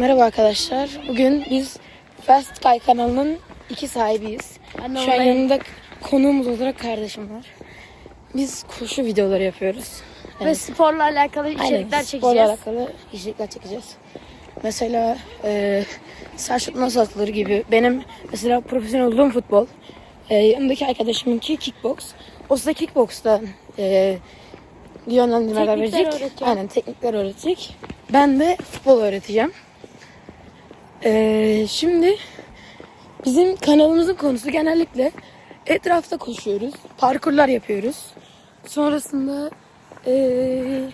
Merhaba arkadaşlar. Bugün biz Fast Sky kanalının iki sahibiyiz. Şu an yanımda konuğumuz olarak kardeşim var. Biz koşu videoları yapıyoruz. Ve sporla alakalı Aynen, içerikler sporla çekeceğiz. alakalı içerikler çekeceğiz. Mesela e, saç şut nasıl atılır gibi. Benim mesela profesyonel olduğum futbol. E, yanımdaki arkadaşımınki kickbox. O size kickbox'ta e, yönlendirmeler Teknikler verecek. öğretecek. Aynen teknikler öğretecek. Ben de futbol öğreteceğim. E, şimdi bizim kanalımızın konusu genellikle etrafta koşuyoruz. Parkurlar yapıyoruz. Sonrasında eee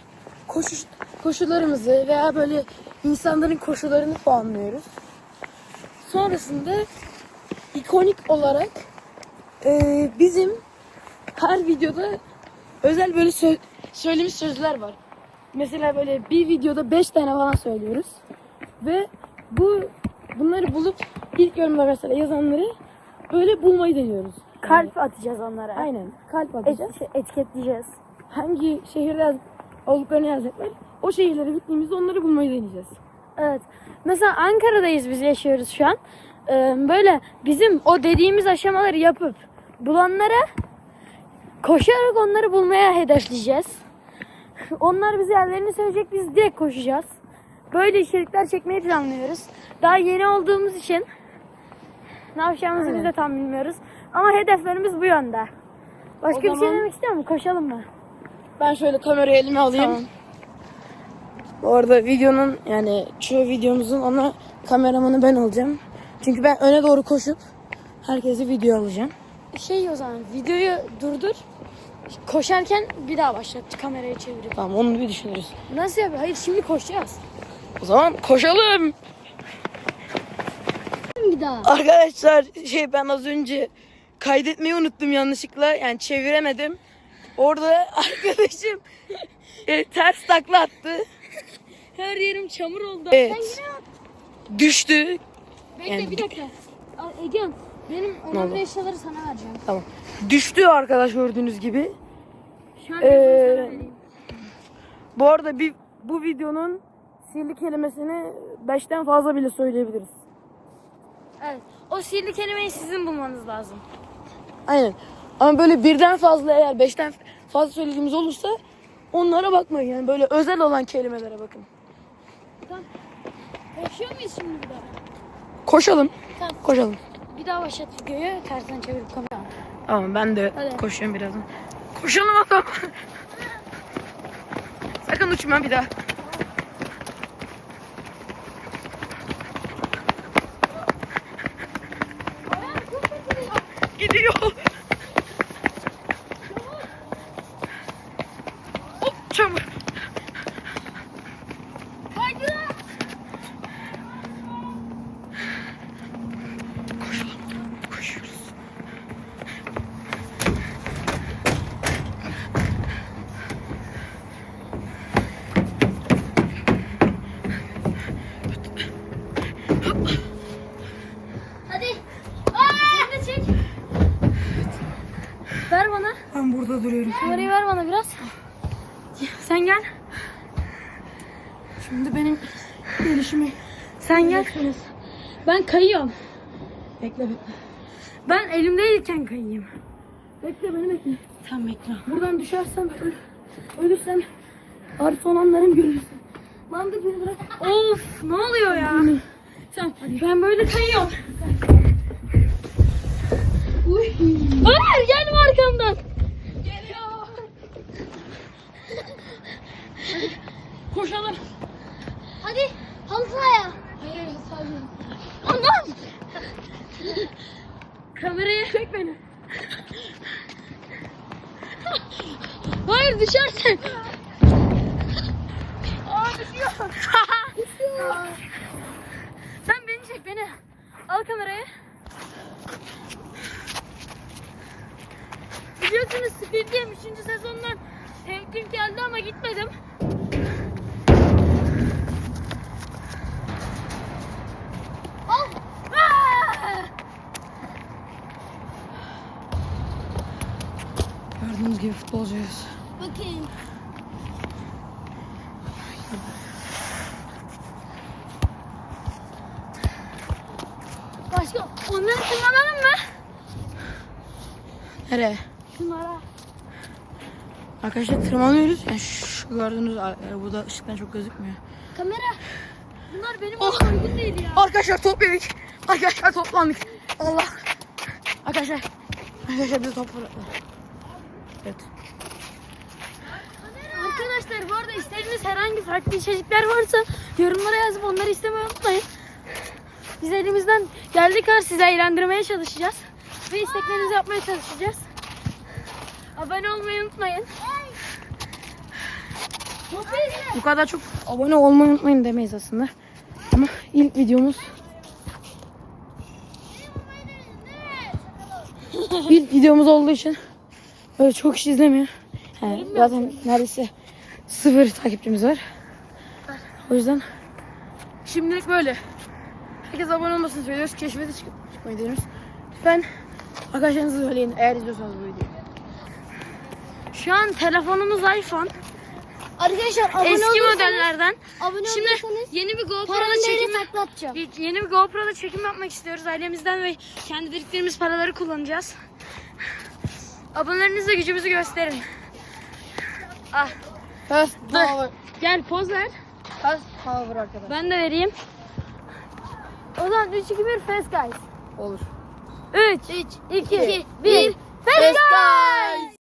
koşu, koşularımızı veya böyle insanların koşularını puanlıyoruz. Sonrasında ikonik olarak eee, bizim her videoda özel böyle sö- söylediğimiz sözler var. Mesela böyle bir videoda 5 tane falan söylüyoruz. Ve bu bunları bulup ilk yorumda mesela yazanları böyle bulmayı deniyoruz. Kalp atacağız onlara. Aynen. Kalp Et- atacağız etiketleyeceğiz. hangi şehirde yaz- olduklarını yazacaklar. O şehirlere gittiğimizde onları bulmayı deneyeceğiz. Evet. Mesela Ankara'dayız biz yaşıyoruz şu an. Ee, böyle bizim o dediğimiz aşamaları yapıp bulanlara koşarak onları bulmaya hedefleyeceğiz. Onlar bize yerlerini söyleyecek biz direkt koşacağız. Böyle içerikler çekmeyi planlıyoruz. Daha yeni olduğumuz için ne yapacağımızı biz de tam bilmiyoruz. Ama hedeflerimiz bu yönde. Başka O bir şey zaman- demek istiyor musun? Koşalım mı? Ben şöyle kamerayı elime alayım. Tamam. Bu arada videonun yani çoğu videomuzun ona kameramanı ben olacağım. Çünkü ben öne doğru koşup herkese video alacağım. Şey o zaman videoyu durdur. Koşarken bir daha başlat kamerayı çevirip. Tamam onu bir düşünürüz. Nasıl yapıyor? Hayır şimdi koşacağız. O zaman koşalım. Bir daha. Arkadaşlar şey ben az önce kaydetmeyi unuttum yanlışlıkla. Yani çeviremedim. Orada arkadaşım e, ters takla attı. Her yerim çamur oldu. Evet. Düştü. Bekle Yani- bir dakika. Egehan benim önemli eşyaları sana vereceğim. Tamam. Düştü arkadaş gördüğünüz gibi. Şu an Ee. Bu arada bir bu videonun sihirli kelimesini 5'ten fazla bile söyleyebiliriz. Evet. O sihirli kelimeyi sizin bulmanız lazım. Aynen. Ama böyle birden fazla eğer 5'ten fazla söylediğimiz olursa onlara bakmayın. Yani böyle özel olan kelimelere bakın. Tamam. Koşuyor muyuz şimdi bir daha? Koşalım. Tamam. Koşalım. Bir daha başlat videoyu. Tersten çevirip kamera. Tamam ben de Hadi. koşuyorum birazdan. Koşalım adam. Sakın uçma bir daha. Gidiyor. Hop çamur. Koşalım. Koşuyoruz. Hadi. Aa! Beni de çek. Ver bana. Ben burada duruyorum. Kamerayı ver bana biraz. Sen gel. Şimdi benim gelişimi Sen gel. Ben kayıyorum. bekle bekle. Ben elimdeyken kayayım. Bekle beni bekle. Tamam bekle. Buradan düşersem öl, ölürsem Arif olanlarım görürsün. Lan dur beni bırak. Of ne oluyor ya? Tamam ben böyle kayıyorum. Uy. Ömer gelme arkamdan. Koşalım. Hadi halı sahaya. Hayır sadece. Anam. Kamerayı Çek beni. Hayır düşersin. Aa düşüyor. Sen beni çek beni. Al kamerayı. Biliyorsunuz Squid Game 3. sezondan teklif geldi ama gitmedim. Al. Aa! Gibi futbolcuyuz. Bakın. Aşkım onları tırmanalım mı? Nereye? Şunlara. Arkadaşlar tırmanıyoruz. Yani şu gördüğünüz e, burada ışıktan çok gözükmüyor. Kamera. Bunlar benim Oh. oh. uygun değil ya. Arkadaşlar top yedik. Arkadaşlar toplandık. Allah. Arkadaşlar. Arkadaşlar bizi top fırlattılar. Evet. Arkadaşlar bu arada istediğiniz herhangi farklı içecekler varsa yorumlara yazıp onları istemeyi unutmayın. Biz elimizden geldiği kadar sizi eğlendirmeye çalışacağız. Ve isteklerinizi yapmaya çalışacağız. Abone olmayı unutmayın. Bu kadar çok abone olmayı unutmayın demeyiz aslında. Ama ilk videomuz ilk videomuz olduğu için böyle çok kişi izlemiyor. Yani zaten neredeyse sıfır takipçimiz var. O yüzden şimdilik böyle. Herkes abone olmasını söylüyoruz. Keşfete çık çıkmayı deniyoruz. Lütfen arkadaşlarınızı söyleyin eğer izliyorsanız bu videoyu. Şu an telefonumuz iPhone. Arkadaşlar abone Eski olursanız, modellerden. abone Şimdi olursanız yeni bir GoPro'da çekim saklatacağım. Yeni bir GoPro'da çekim yapmak istiyoruz ailemizden ve kendi biriktirdiğimiz paraları kullanacağız. Abonelerinizle gücümüzü gösterin. Ah, Fast power. gel poz ver. Fast power arkadaşlar. Ben de vereyim. O zaman 3 2 1 Fast Guys. Olur. 3 2 1 Fast Fast Guys.